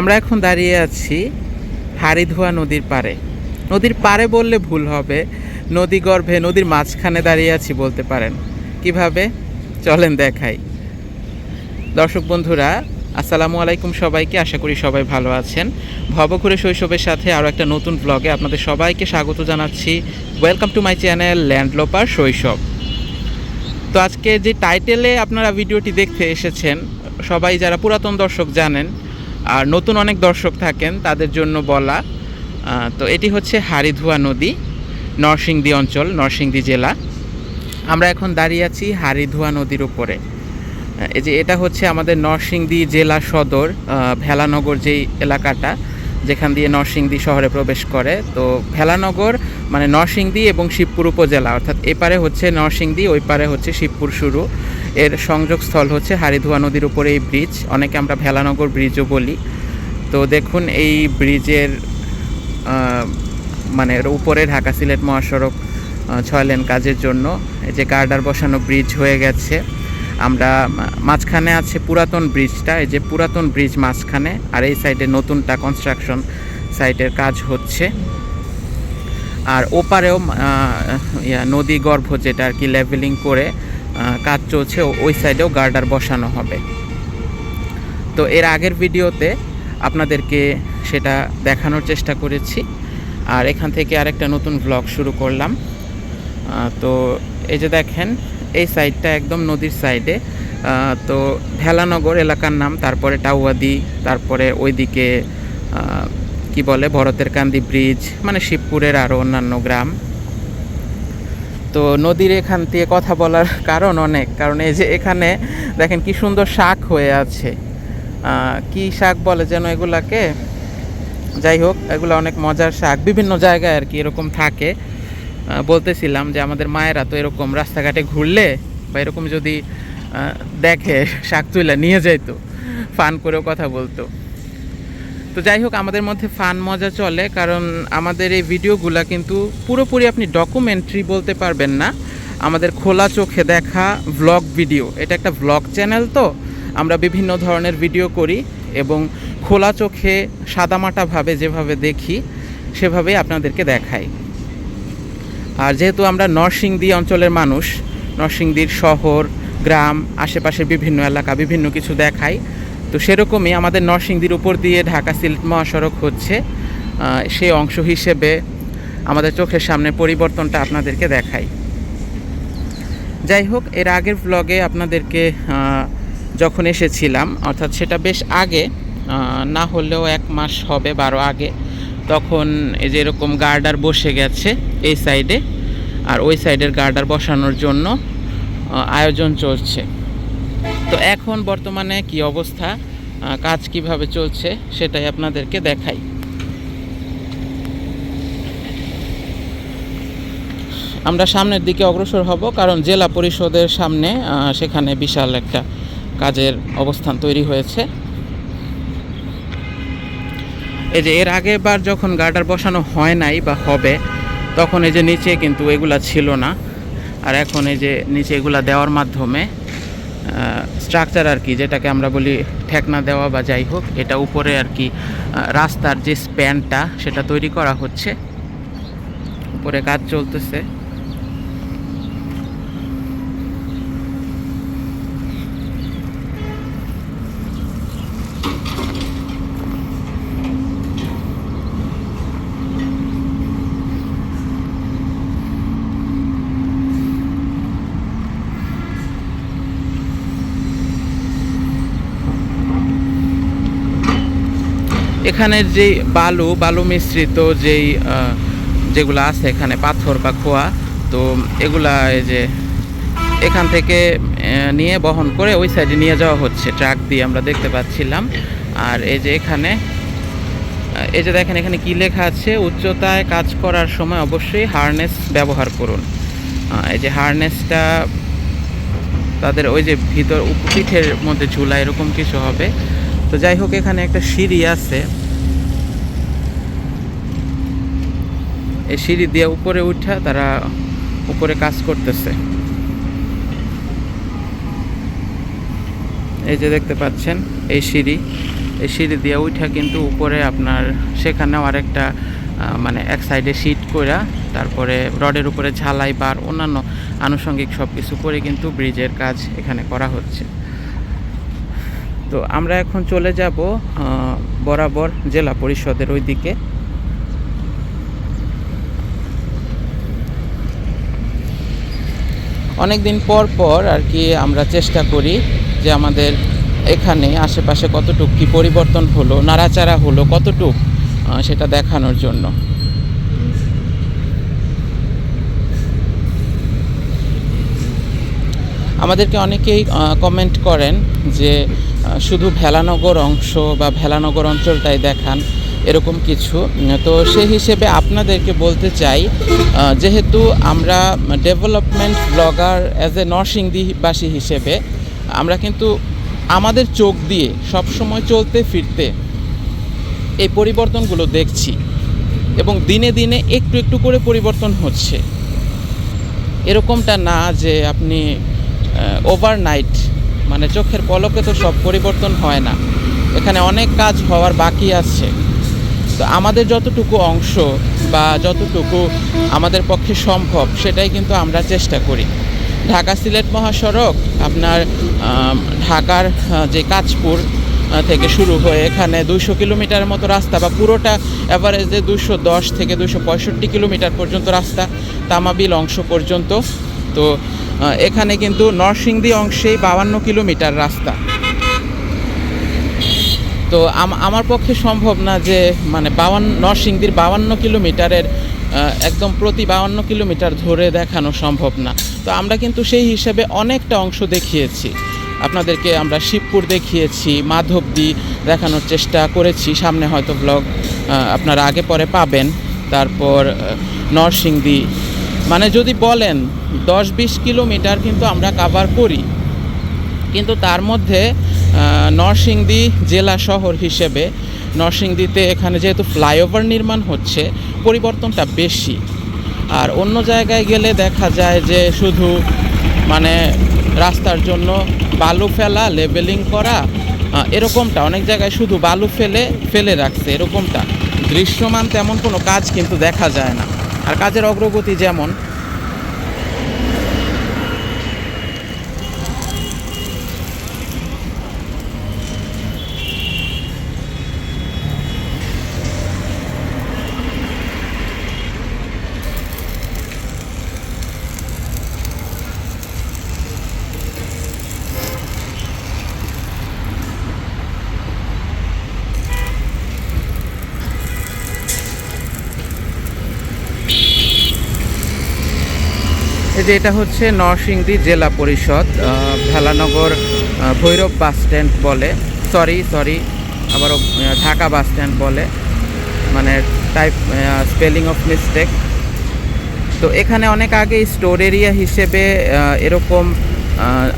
আমরা এখন দাঁড়িয়ে আছি হারিধোয়া নদীর পাড়ে। নদীর পাড়ে বললে ভুল হবে, নদী গর্ভে, নদীর মাঝখানে দাঁড়িয়ে আছি বলতে পারেন। কীভাবে? চলেন দেখাই। দর্শক বন্ধুরা, আসসালামু আলাইকুম সবাইকে, আশা করি সবাই ভালো আছেন। ভবঘুরে শৈশবের সাথে আরও একটা নতুন ব্লগে আপনাদের সবাইকে স্বাগত জানাচ্ছি। Welcome to my channel landloper শৈশব তো আজকে যে টাইটেলে আপনারা ভিডিওটি দেখতে এসেছেন, সবাই যারা পুরাতন দর্শক জানেন আর নতুন অনেক দর্শক থাকেন, তাদের জন্য বলা তো এটি হচ্ছে হারিধুয়া নদী, নরসিংদী অঞ্চল, নরসিংদী জেলা। আমরা এখন দাঁড়িয়ে আছি হারিধুয়া নদীর উপরে। এই যে এটা হচ্ছে আমাদের নরসিংদী জেলা সদর ভেলানগর যেই এলাকাটা, যেখান দিয়ে নরসিংদী শহরে প্রবেশ করে। তো ভেলানগর মানে নরসিংদী এবং শিবপুর উপজেলা, অর্থাৎ এপারে হচ্ছে নরসিংদী, ওই পারে হচ্ছে শিবপুর শুরু। এর সংযোগস্থল হচ্ছে হারিধুয়া নদীর উপরে এই ব্রিজ অনেকে আমরা ভেলানগর ব্রিজও বলি। তো দেখুন, এই ব্রিজের মানে উপরে ঢাকা সিলেট মহাসড়ক ছয় লেন কাজের জন্য এই যে গার্ডার বসানো ব্রিজ হয়ে গেছে। আমরা মাঝখানে আছে পুরাতন ব্রিজটা এই যে পুরাতন ব্রিজ মাঝখানে, আর এই সাইডে নতুনটা কনস্ট্রাকশন সাইটের কাজ হচ্ছে। আর ওপারেও নদী গর্ভ যেটা আর কি লেভেলিং করে কাজ চলছে ওই সাইডেও গার্ডার বসানো হবে। তো এর আগের ভিডিওতে আপনাদেরকে সেটা দেখানোর চেষ্টা করেছি। আর এখান থেকে আরেকটা নতুন ব্লগ শুরু করলাম। তো এই যে দেখেন, এই সাইডটা একদম নদীর সাইডে তো ভেলানগর এলাকার নাম, তারপরে টাউয়াদি, তারপরে ওইদিকে কি বলে, ভরতের কান্দি ব্রিজ মানে শিবপুরের আরও অন্যান্য গ্রাম। তো নদীর এখান থেকে কথা বলার কারণ অনেক, কারণ এই যে এখানে দেখেন কি সুন্দর শাক হয়ে আছে। কি শাক বলে যেন এগুলাকে? যাই হোক, এগুলো অনেক মজার শাক, বিভিন্ন জায়গায় আর কি এরকম থাকে। বলতেছিলাম যে আমাদের মায়েরা তো এরকম রাস্তাঘাটে ঘুরলে বা এরকম যদি দেখে শাক তুলে নিয়ে যাইতো, ফান করেও কথা বলতো। তো যাই হোক, আমাদের মধ্যে ফান মজা চলে, কারণ আমাদের এই ভিডিওগুলা কিন্তু পুরোপুরি আপনি ডকুমেন্টারি বলতে পারবেন না। আমাদের খোলা চোখে দেখা ভ্লগ ভিডিও এটা একটা ভ্লগ চ্যানেল তো, আমরা বিভিন্ন ধরনের ভিডিও করি এবং খোলা চোখে সাদামাটাভাবে যেভাবে দেখি, সেভাবেই আপনাদেরকে দেখাই। আর যেহেতু আমরা নরসিংদী অঞ্চলের মানুষ, নরসিংদীর শহর, গ্রাম, আশেপাশের বিভিন্ন এলাকা, বিভিন্ন কিছু দেখাই তো সেরকমই আমাদের নরসিংদীর উপর দিয়ে ঢাকা সিলেট মহাসড়ক হচ্ছে সেই অংশ হিসেবে আমাদের চোখের সামনে পরিবর্তনটা আপনাদেরকে দেখাই। যাই হোক, এর আগের ব্লগে আপনাদেরকে যখন এসেছিলাম, অর্থাৎ সেটা বেশ আগে না হলেও এক মাস হবে, বারো আগে, তখন এই যে এরকম গার্ডার বসে গেছে এই সাইডে আর ওই সাইডের গার্ডার বসানোর জন্য আয়োজন চলছে। তো এখন বর্তমানে কি অবস্থা? কাজ কীভাবে চলছে সেটাই আপনাদেরকে দেখাই। আমরা সামনের দিকে অগ্রসর হব কারণ জেলা পরিষদের সামনে সেখানে বিশাল একটা কাজের অবস্থান তৈরি হয়েছে। এই যে এর আগের বার যখন গার্ডার বসানো হয় নাই বা হবে, তখন এই যে নিচে কিন্তু এগুলা ছিল না। আর এখন এই যে নিচে এগুলা দেওয়ার মাধ্যমে স্ট্রাকচার আর কি, যেটাকে আমরা বলি ঠেকনা দেওয়া বা যাই হোক, এটা উপরে আর কি রাস্তার যে স্প্যানটা সেটা তৈরি করা হচ্ছে। উপরে কাজ চলতেছে। এখানের যেই বালু বালু মিশ্রিত যেই যেগুলো আছে এখানে, পাথর বা খোয়া, তো এগুলা এই যে এখান থেকে নিয়ে বহন করে ওই সাইডে নিয়ে যাওয়া হচ্ছে, ট্রাক দিয়ে আমরা দেখতে পাচ্ছিলাম। আর এই যে এখানে এই যে দেখেন এখানে কি লেখা আছে, উচ্চতায় কাজ করার সময় অবশ্যই হারনেস ব্যবহার করুন। এই যে হারনেসটা তাদের ওই যে ভিতর, পিঠের মধ্যে ঝুলা এরকম কিছু হবে। তো যাই হোক, এখানে একটা সিঁড়ি আছে। এই সিঁড়ি দিয়ে উপরে উঠা তারা উপরে কাজ করতেছে। এই যে দেখতে পাচ্ছেন, এই সিঁড়ি। এই সিঁড়ি দিয়ে উঠা কিন্তু উপরে আপনার সেখানেও আরেকটা মানে এক সাইডে সিট কইরা তারপরে রডের উপরে ঝালাই বার অন্যান্য আনুষঙ্গিক সব কিছু করে কিন্তু ব্রিজের কাজ এখানে করা হচ্ছে। তো আমরা এখন চলে যাব বরাবর জেলা পরিষদের ওই দিকে অনেক দিন পর পর আর কি আমরা চেষ্টা করি যে আমাদের এখানে আশেপাশে কতটুক কি পরিবর্তন হলো, নাড়াচাড়া হলো, কতটুক সেটা দেখানোর জন্য। আমাদেরকে অনেকেই কমেন্ট করেন যে শুধু ভেলানগর অংশ বা ভেলানগর অঞ্চলটাই দেখান। এরকম কিছু। তো সেই হিসেবে আপনাদেরকে বলতে চাই যেহেতু আমরা ডেভেলপমেন্ট ব্লগার অ্যাজ এ নরসিংদীবাসী হিসেবে, আমরা কিন্তু আমাদের চোখ দিয়ে সব সময় চলতে ফিরতে এই পরিবর্তনগুলো দেখছি এবং দিনে দিনে একটু একটু করে পরিবর্তন হচ্ছে। এরকমটা না যে আপনি ওভারনাইট মানে চোখের পলকে তো সব পরিবর্তন হয় না। এখানে অনেক কাজ হওয়ার বাকি আছে। তো আমাদের যতটুকু অংশ বা যতটুকু আমাদের পক্ষে সম্ভব, সেটাই কিন্তু আমরা চেষ্টা করি। ঢাকা সিলেট মহাসড়ক, আপনার ঢাকার যে কাঁচপুর থেকে শুরু হয়ে এখানে দুইশো কিলোমিটার মতো রাস্তা বা পুরোটা অ্যাভারেজে দুশো দশ থেকে দুশো পঁয়ষট্টি কিলোমিটার পর্যন্ত রাস্তা, তামাবিল অংশ পর্যন্ত। তো এখানে কিন্তু নরসিংদী অংশেই বাউান্ন কিলোমিটার রাস্তা। তো আমার পক্ষে সম্ভব না যে মানে বাউান্ন নরসিংদীর বাউান্ন কিলোমিটারের একদম প্রতি বাউান্ন কিলোমিটার ধরে দেখানো সম্ভব না। তো আমরা কিন্তু সেই হিসেবে অনেকটা অংশ দেখিয়েছি। আপনাদেরকে আমরা শিবপুর দেখিয়েছি, মাধবদী দেখানোর চেষ্টা করেছি। সামনে হয়তো ব্লগ আপনারা আগে পরে পাবেন। তারপর নরসিংদী। মানে যদি বলেন দশ বিশ কিলোমিটার কিন্তু আমরা কাভার করি। কিন্তু তার মধ্যে নরসিংদী জেলা শহর হিসেবে নরসিংদীতে এখানে যেহেতু ফ্লাইওভার নির্মাণ হচ্ছে, পরিবর্তনটা বেশি। আর অন্য জায়গায় গেলে দেখা যায় যে শুধু মানে রাস্তার জন্য বালু ফেলা, লেবেলিং করা এরকমটা অনেক জায়গায় শুধু বালু ফেলে ফেলে রাখছে, এরকমটা। দৃশ্যমান তেমন কোনো কাজ কিন্তু দেখা যায় না। আর কাজের অগ্রগতি যেমন যে এটা হচ্ছে নরসিংদী জেলা পরিষদ ভেলানগর ভৈরব বাস স্ট্যান্ড বলে। সরি সরি আবারও ঢাকা বাস স্ট্যান্ড বলে। মানে টাইপ স্পেলিং অফ মিস্টেক তো এখানে অনেক আগে স্টোর এরিয়া হিসেবে এরকম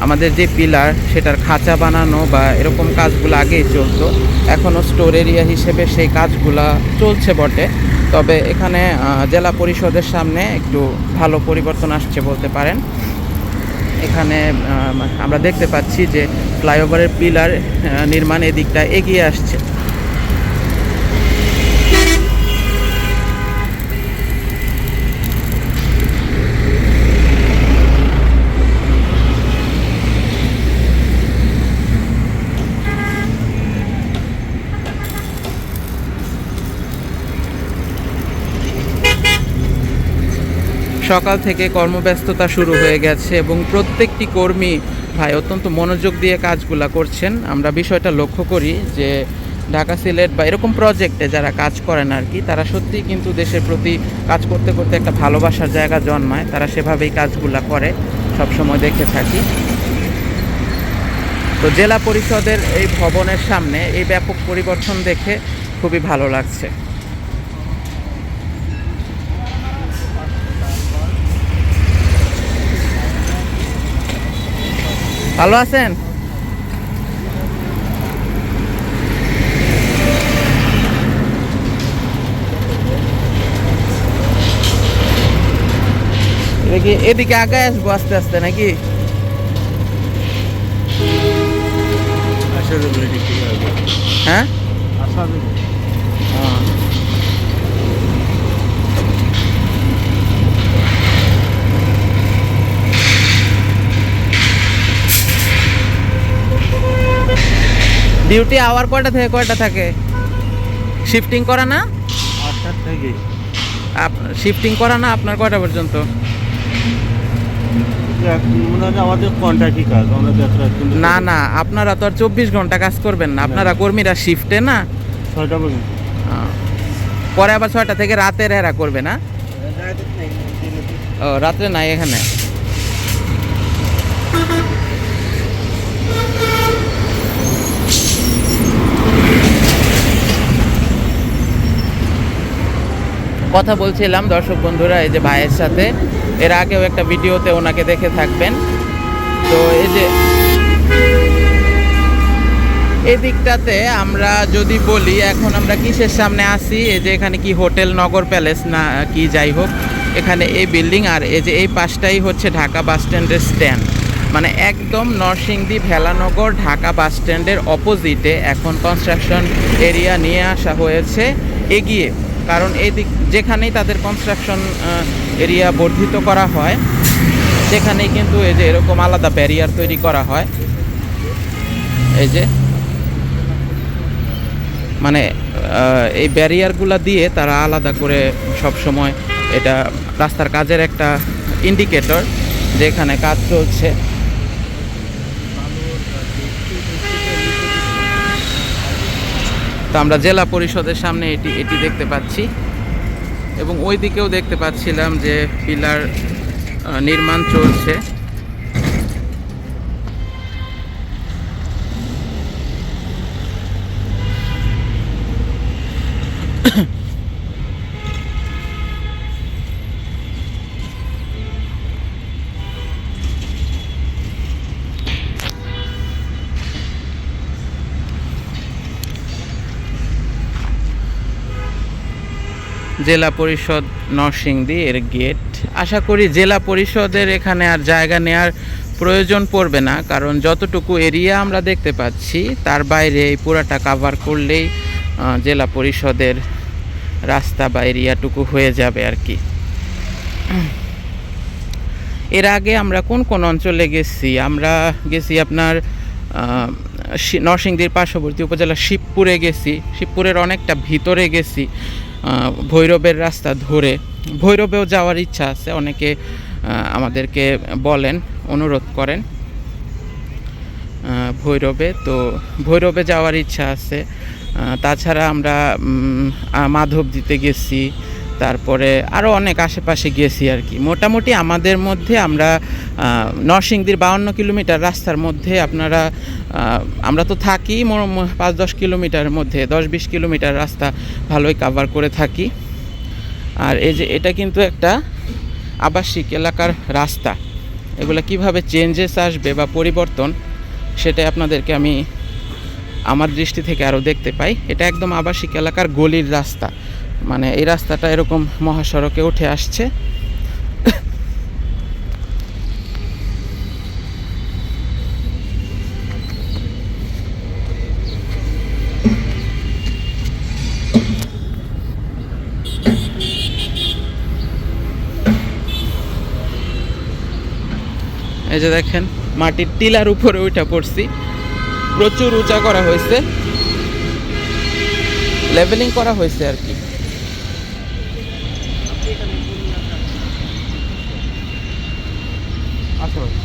আমাদের যে পিলার সেটার খাঁচা বানানো বা এরকম কাজগুলো আগেই চলতো। এখনও স্টোর এরিয়া হিসেবে সেই কাজগুলা চলছে বটে। তবে এখানে জেলা পরিষদের সামনে একটু ভালো পরিবর্তন আসছে বলতে পারেন। এখানে আমরা দেখতে পাচ্ছি যে ফ্লাইওভারের পিলার নির্মাণ এদিকটা এগিয়ে আসছে। সকাল থেকে কর্মব্যস্ততা শুরু হয়ে গেছে এবং প্রত্যেকটি কর্মী ভাই অত্যন্ত মনোযোগ দিয়ে কাজগুলা করছেন। আমরা বিষয়টা লক্ষ্য করি যে ঢাকা সিলেট বা এরকম প্রজেক্টে যারা কাজ করেন আর কি, তারা সত্যিই কিন্তু দেশের প্রতি কাজ করতে করতে একটা ভালোবাসার জায়গা জন্মায়। তারা সেভাবেই কাজগুলা করে সব সময় দেখে থাকি। তো জেলা পরিষদের এই ভবনের সামনে এই ব্যাপক পরিবর্তন দেখে খুবই ভালো লাগছে। ভালো আছেন? দেখি এদিকে আগে আসব আস্তে আস্তে নাকি? হ্যাঁ। ডিউটি আওয়ার কয়টা থেকে কয়টা থাকে? শিফটিং করা না? আটটার থেকে। শিফটিং করা না আপনার কয়টা পর্যন্ত? না না আপনারা তো আর চব্বিশ ঘণ্টা কাজ করবেন না। আপনারা কর্মীরা শিফটে না? ছয়টা পর্যন্ত। পরে আবার ছয়টা থেকে রাতের হেরা করবে না? ও রাত্রে নাই এখানে। কথা বলছিলাম দর্শক বন্ধুরা, এই যে ভাইয়ের সাথে। এর আগেও একটা ভিডিওতে ওনাকে দেখে থাকবেন। তো এই যে এই দিকটাতে আমরা যদি বলি, এখন আমরা কিসের সামনে আসি? এই যে এখানে কি হোটেল, নগর, প্যালেস না কি যাই হোক, এখানে এই বিল্ডিং আর এই যে এই পাশটাই হচ্ছে ঢাকা বাস স্ট্যান্ডের স্ট্যান্ড। মানে একদম নরসিংদী ভেলানগর ঢাকা বাস স্ট্যান্ডের অপোজিটে এখন কনস্ট্রাকশন এরিয়া নিয়ে আসা হয়েছে। এগিয়ে কারণ এই দিক যেখানেই তাদের কনস্ট্রাকশন এরিয়া বর্ধিত করা হয়, সেখানেই কিন্তু এই যে এরকম আলাদা ব্যারিয়ার তৈরি করা হয়। এই যে মানে এই ব্যারিয়ারগুলো দিয়ে তারা আলাদা করে সব সময় এটা রাস্তার কাজের একটা ইন্ডিকেটর যেখানে কাজ চলছে। তো আমরা জেলা পরিষদের সামনে এটি এটি দেখতে পাচ্ছি। এবং ওই দিকেও দেখতে পাচ্ছিলাম যে পিলার নির্মাণ চলছে। জেলা পরিষদ নরসিংদী এর গেট। আশা করি জেলা পরিষদের এখানে আর জায়গা নেয়ার প্রয়োজন পড়বে না, কারণ যতটুকু এরিয়া আমরা দেখতে পাচ্ছি, তার বাইরে এই পুরাটা কাভার করলেই জেলা পরিষদের রাস্তা বা এরিয়াটুকু হয়ে যাবে আর কি। এর আগে আমরা কোন কোন অঞ্চলে গেছি? আমরা গেছি আপনার নরসিংদীর পার্শ্ববর্তী উপজেলা শিবপুরে গেছি। শিবপুরের অনেকটা ভিতরে গেছি। ভৈরবের রাস্তা ধরে, ভৈরবেও যাওয়ার ইচ্ছা আছে, অনেকে আমাদেরকে বলেন, অনুরোধ করেন ভৈরবে। তো ভৈরবে যাওয়ার ইচ্ছা আছে। তাছাড়া আমরা মাধব দিতে গেছি তারপরে আরও অনেক আশেপাশে গিয়েছি আর কি। মোটামুটি আমাদের মধ্যে আমরা নরসিংদীর বাউন্ন কিলোমিটার রাস্তার মধ্যে আপনারা আমরা তো থাকি পাঁচ দশ কিলোমিটার মধ্যে, দশ বিশ কিলোমিটার রাস্তা ভালোই কাভার করে থাকি। আর এই যে এটা কিন্তু একটা আবাসিক এলাকার রাস্তা। এগুলো কীভাবে চেঞ্জেস আসবে বা পরিবর্তন, সেটাই আপনাদেরকে আমি আমার দৃষ্টি থেকে আরও দেখতে পাই। এটা একদম আবাসিক এলাকার গলির রাস্তা। মানে এই রাস্তাটা এরকম মহাসড়কে উঠে আসছে। এই যে দেখেন, মাটির টিলার উপরে উঠা পড়ছি। প্রচুর উঁচা করা হয়েছে। লেভেলিং করা হয়েছে আর কি।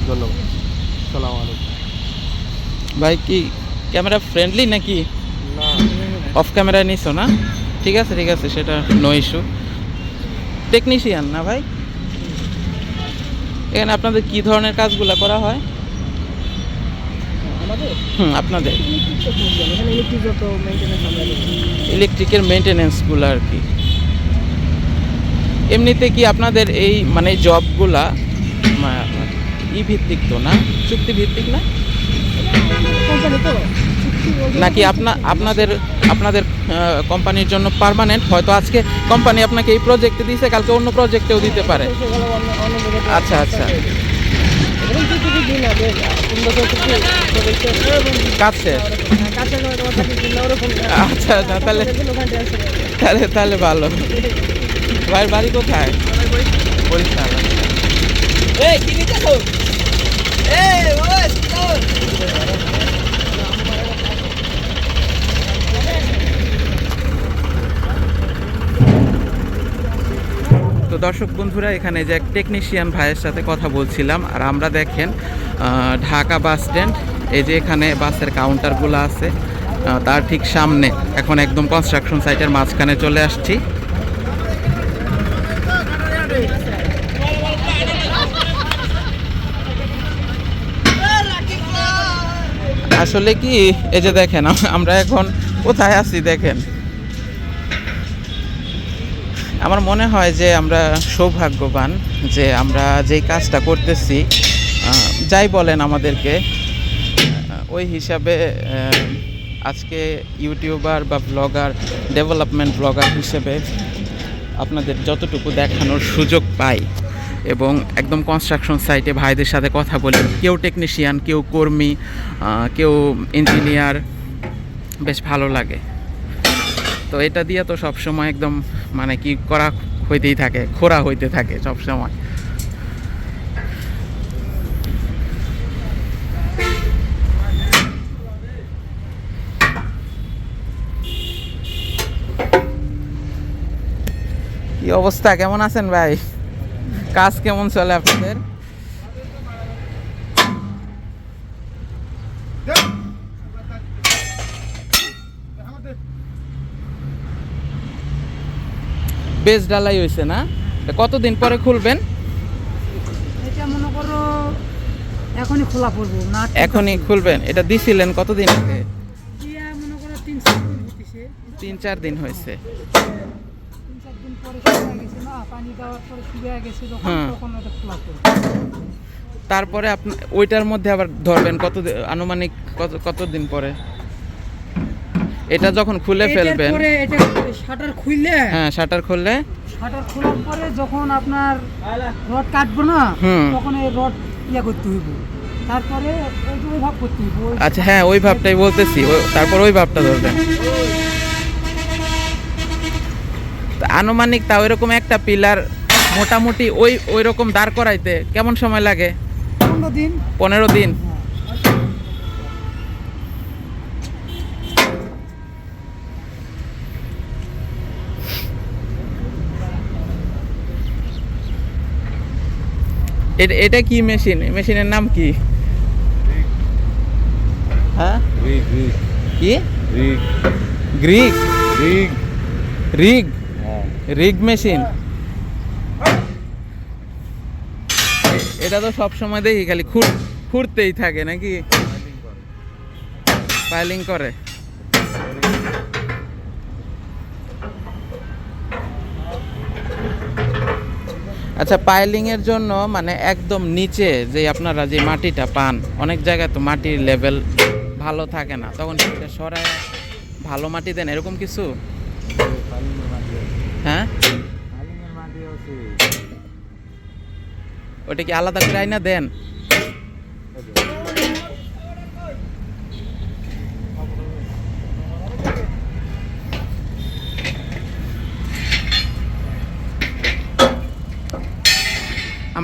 ধন্যবাদ। সালাম আলাইকুম। ভাই কি ক্যামেরা ফ্রেন্ডলি নাকি? না। অফ ক্যামেরা নিছো না? ঠিক আছে ঠিক আছে সেটা নো ইস্যু টেকনিশিয়ান না ভাই? এখানে আপনাদের কি ধরনের কাজগুলো করা হয়? হুম আপনাদের। ইলেকট্রিকের মেনটেনেন্সগুলো আর কি। এমনিতে কি আপনাদের এই মানে জবগুলা ই ভিত্তিক তো না? চুক্তি ভিত্তিক না? নাকি আপনা আপনাদের আপনাদের কোম্পানির জন্য পার্মানেন্ট হয়তো আজকে কোম্পানি আপনাকে এই প্রজেক্টে দিয়েছে কালকে অন্য প্রজেক্টেও দিতে পারে। আচ্ছা, আচ্ছা। কি কাছে। আচ্ছা আচ্ছা তাহলে। তাহলে তাহলে ভালো। ভাইয়ের বাড়ি কোথায়? বরিশাল। তো দর্শক বন্ধুরা, এখানে যে এক টেকনিশিয়ান ভাইয়ের সাথে কথা বলছিলাম, আর আমরা দেখেন ঢাকা বাস স্ট্যান্ড, এই যে এখানে বাসের কাউন্টারগুলো আছে তার ঠিক সামনে, এখন একদম কনস্ট্রাকশন সাইটের মাঝখানে চলে আসছি। আসলে কি, এই যে দেখেন, আমরা এখন কোথায় আছি দেখেন। আমার মনে হয় যে আমরা সৌভাগ্যবান যে আমরা যেই কাজটা করতেছি যাই বলেন আমাদেরকে ওই হিসাবে আজকে ইউটিউবার বা ব্লগার, ডেভেলপমেন্ট ব্লগার হিসেবে আপনাদের যতটুকু দেখানোর সুযোগ পাই এবং একদম কনস্ট্রাকশন সাইটে ভাইদের সাথে কথা বলি, কেউ টেকনিশিয়ান কেউ কর্মী কেউ ইঞ্জিনিয়ার বেশ ভালো লাগে। তো এটা দিয়ে তো সবসময় একদম মানে কি করা হইতেই থাকে, খোরা হইতে থাকে সবসময় কি অবস্থা? কেমন আছেন ভাই? কাজ কেমন চলে আপনাদের? বেশ ডালাই হয়েছে না? কতদিন পরে খুলবেন? এটা মনে করো এখনই খোলা পড়ব না এখনই খুলবেন। এটা দিছিলেন কতদিন আগে? মনে তিন চার দিন হয়েছে। হ্যাঁ। তারপরে আপনি ওইটার মধ্যে আবার ধরবেন কত আনুমানিক কত কতদিন পরে? এটা যখন খুলে ফেলবেন এটা শাটার খুললে হ্যাঁ শাটার খুললে। শাটার খোলার পরে যখন আপনার রড কাটবো না তখন এই রড ইয়ে করতে হইব। তারপরে ওই ভাব করতে হইব আচ্ছা হ্যাঁ ওই ভাবটাই বলতেছি। তারপর ওই ভাবটা ধরবেন। আনুমানিক তা ওইরকম একটা পিলার মোটামুটি ওই ওই রকম দাঁড় করাইতে কেমন সময় লাগে? পনেরো দিন। পনেরো দিন। এটা- কি মেশিন? মেশিনের নাম কি? হ্যাঁ? Rig rig. কি? রিগ। গ্রিক রিগ। রিগ? হ্যাঁ। Rig machine? এটা তো সব সময় দেখি খালি খুঁড় খুঁড়তেই থাকে নাকি? পাইলিং করে। আচ্ছা পাইলিংয়ের এর জন্য মানে একদম নিচে যে আপনারা যে মাটিটা পান অনেক জায়গায় তো মাটির লেভেল ভালো থাকে না। তখন সেটা সরায় ভালো মাটি দেন এরকম কিছু? হ্যাঁ? ওটা কি আলাদা করে আইনা দেন?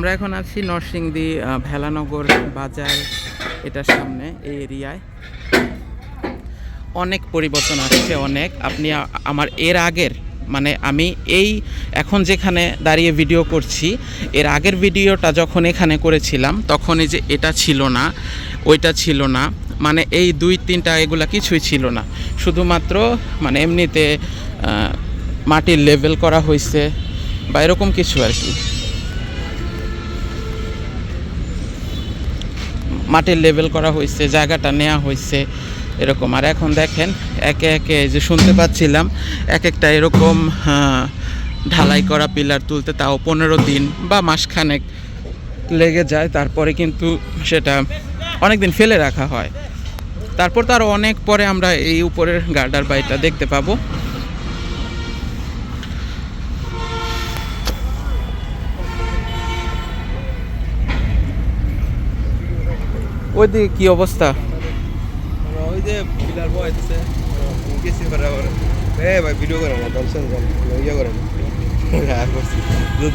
আমরা এখন আছি নরসিংদী ভেলানগর বাজার, এটার সামনে, এই এরিয়ায়। অনেক পরিবর্তন আসছে, অনেক। আপনি আমার এর আগের মানে আমি এই এখন যেখানে দাঁড়িয়ে ভিডিও করছি, এর আগের ভিডিওটা যখন এখানে করেছিলাম তখন এই যে এটা ছিল না, ওইটা ছিল না মানে এই দুই তিনটা এগুলা কিছুই ছিল না। শুধুমাত্র মানে এমনিতে মাটির লেভেল করা হয়েছে বা এরকম কিছু আর কি। মাটির লেভেল করা হয়েছে, জায়গাটা নেওয়া হয়েছে, এরকম। আর এখন দেখেন, একে একে যে শুনতে পাচ্ছিলাম এক একটা এরকম ঢালাই করা পিলার তুলতে তাও পনেরো দিন বা মাসখানেক লেগে যায়। তারপরে কিন্তু সেটা অনেক দিন ফেলে রাখা হয়। তারপর তো আরও অনেক পরে আমরা এই উপরের গার্ডার বাড়িটা দেখতে পাবো। ওইদিকে কি অবস্থা? যে পিলার বয়াইতেছে গেছি করে আবার। এ ভাই ভিডিও করে না দর্শন ইয়ে করে না।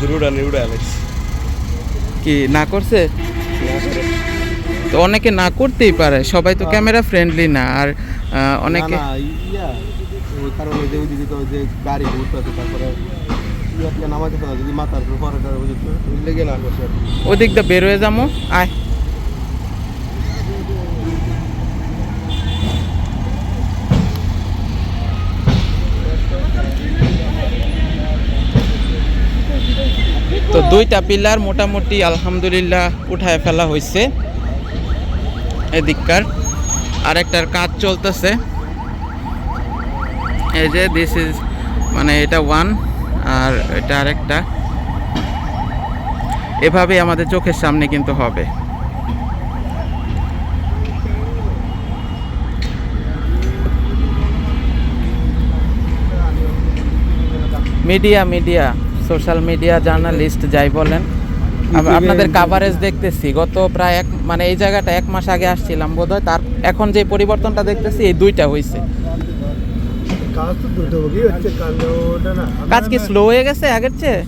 দূর উড়ানি উড়ে কি না করছে? তো অনেকে না করতেই পারে। সবাই তো ক্যামেরা ফ্রেন্ডলি না। আর অনেকে ইয়া ওই কারণে যে ওইদিকে তো যে গাড়ি ঘুরতে তারপরে ইয়াকে নামাতে পারে যদি মাথার উপর পরে টারে বুঝতে ওই লেগে না করছে আর কি। ওদিক দিয়ে বের হয়ে যাব আয় তো দুইটা পিলার মোটামুটি আলহামদুলিল্লাহ উঠায় ফেলা হয়েছে এদিককার আরেকটার কাজ চলতেছে। এই যে দিস ইজ মানে এটা ওয়ান আর এটা আরেকটা। এভাবে আমাদের চোখের সামনে কিন্তু হবে। Media media. Social media journalist যাই বলেন। আপনাদের কাভারেজ দেখতেছি। গত প্রায় এক মানে এই জায়গাটা এক মাস আগে আসছিলাম বোধহয়। তার এখন যে পরিবর্তনটা দেখতেছি এই দুইটা হয়েছে কাজ কি স্লো হয়ে গেছে আগের চেয়ে?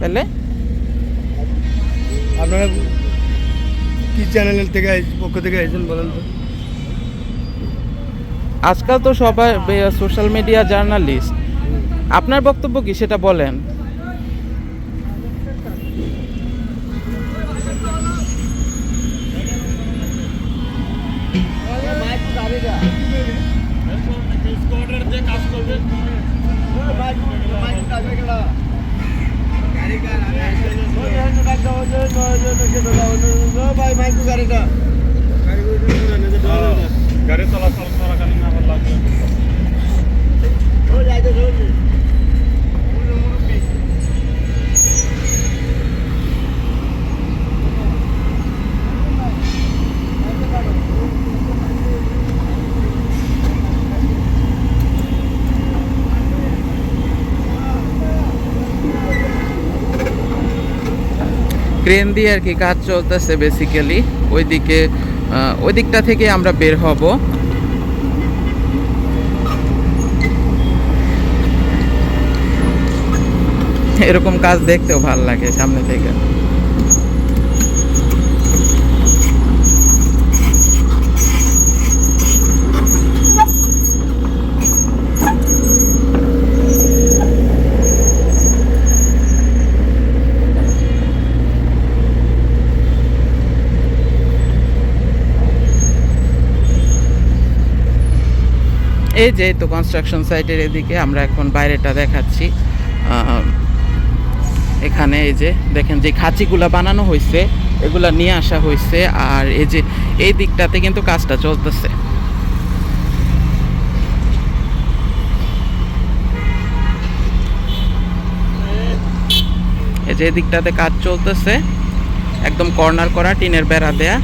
তাহলে? আপনারা কি চ্যানেল থেকে পক্ষ থেকে আইছেন বলেন তো? আজকাল তো সবাই সোশ্যাল মিডিয়া জার্নালিস্ট আপনার বক্তব্য কি? সেটা বলেন। গাড়ি চলাচল করাকালীন আবার লাগবে। ক্রেন দিয়ে আর কি কাজ চলতেছে বেসিক্যালি ওইদিকে ওই দিকটা থেকে আমরা বের হব। এরকম কাজ দেখতেও ভালো লাগে সামনে থেকে। এই যে তো কনস্ট্রাকশন সাইটের এদিকে আমরা এখন বাইরেটা দেখাচ্ছি। এখানে এই যে দেখেন যে খাঁচিগুলা বানানো হয়েছে এগুলা নিয়ে আসা হয়েছে আর এই যে এই দিকটাতে কিন্তু কাজটা চলতেছে। এই যে এই দিকটাতে কাজ চলতেছে, একদম কর্নার করা, টিনের বেড়া দেয়া।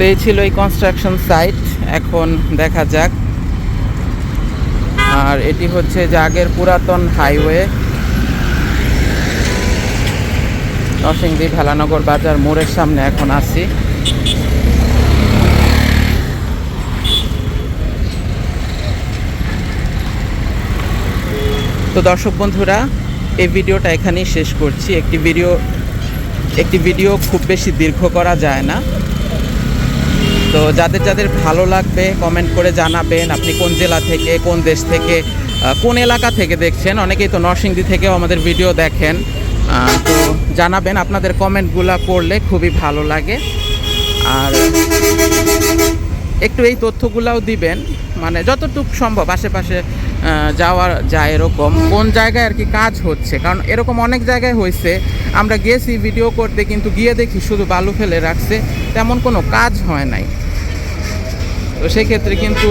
তো এই ছিল এই কনস্ট্রাকশন সাইট এখন দেখা যাক। আর এটি হচ্ছে যে আগের পুরাতন হাইওয়ে নরসিংদী ভেলানগর বাজার মোড়ের সামনে এখন আছি। তো দর্শক বন্ধুরা, এই ভিডিওটা এখানেই শেষ করছি। একটি ভিডিও একটি ভিডিও খুব বেশি দীর্ঘ করা যায় না। তো যাদের যাদের ভালো লাগবে কমেন্ট করে জানাবেন আপনি কোন জেলা থেকে, কোন দেশ থেকে কোন এলাকা থেকে দেখছেন। অনেকেই তো নরসিংদী থেকেও আমাদের ভিডিও দেখেন। তো জানাবেন আপনাদের কমেন্টগুলো পড়লে খুবই ভালো লাগে। আর একটু এই তথ্যগুলাও দিবেন। মানে যতটুকু সম্ভব আশেপাশে যাওয়া যায় এরকম। কোন জায়গায় আর কি কাজ হচ্ছে? কারণ এরকম অনেক জায়গায় হয়েছে। আমরা গেছি ভিডিও করতে, কিন্তু গিয়ে দেখি শুধু বালু ফেলে রাখছে। তেমন কোনো কাজ হয় নাই। তো সেক্ষেত্রে কিন্তু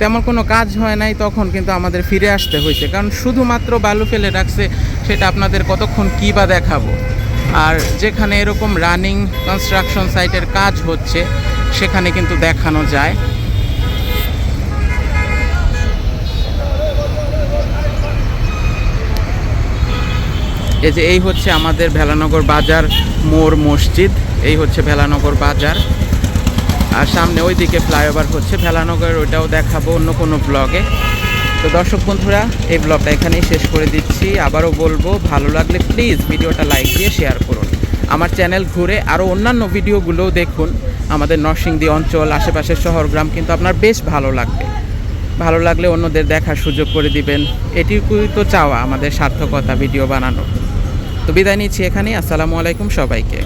তেমন কোনো কাজ হয় নাই, তখন কিন্তু আমাদের ফিরে আসতে হয়েছে। কারণ শুধুমাত্র বালু ফেলে রাখছে, সেটা আপনাদের কতক্ষণ কী বা দেখাবো? আর যেখানে এরকম রানিং কনস্ট্রাকশন সাইটের কাজ হচ্ছে, সেখানে কিন্তু দেখানো যায়। এই যে এই হচ্ছে আমাদের ভেলানগর বাজার মোর মসজিদ। এই হচ্ছে ভেলানগর বাজার। আর সামনে ওইদিকে ফ্লাইওভার হচ্ছে। ভেলানগর, ওইটাও দেখাবো অন্য কোনো ব্লগে। তো দর্শক বন্ধুরা, এই ব্লগটা এখানেই শেষ করে দিচ্ছি। আবারও বলব, ভালো লাগলে প্লিজ ভিডিওটা লাইক দিয়ে শেয়ার করুন। আমার চ্যানেল ঘুরে আরও অন্যান্য ভিডিওগুলোও দেখুন। আমাদের নরসিংদী অঞ্চল, আশেপাশের শহর গ্রাম কিন্তু আপনার বেশ ভালো লাগবে। ভালো লাগলে অন্যদের দেখার সুযোগ করে দিবেন। এটুকুই তো চাওয়া, আমাদের সার্থকতা ভিডিও বানানো তো বিদায় নিচ্ছি এখানেই। আসসালামু আলাইকুম সবাইকে।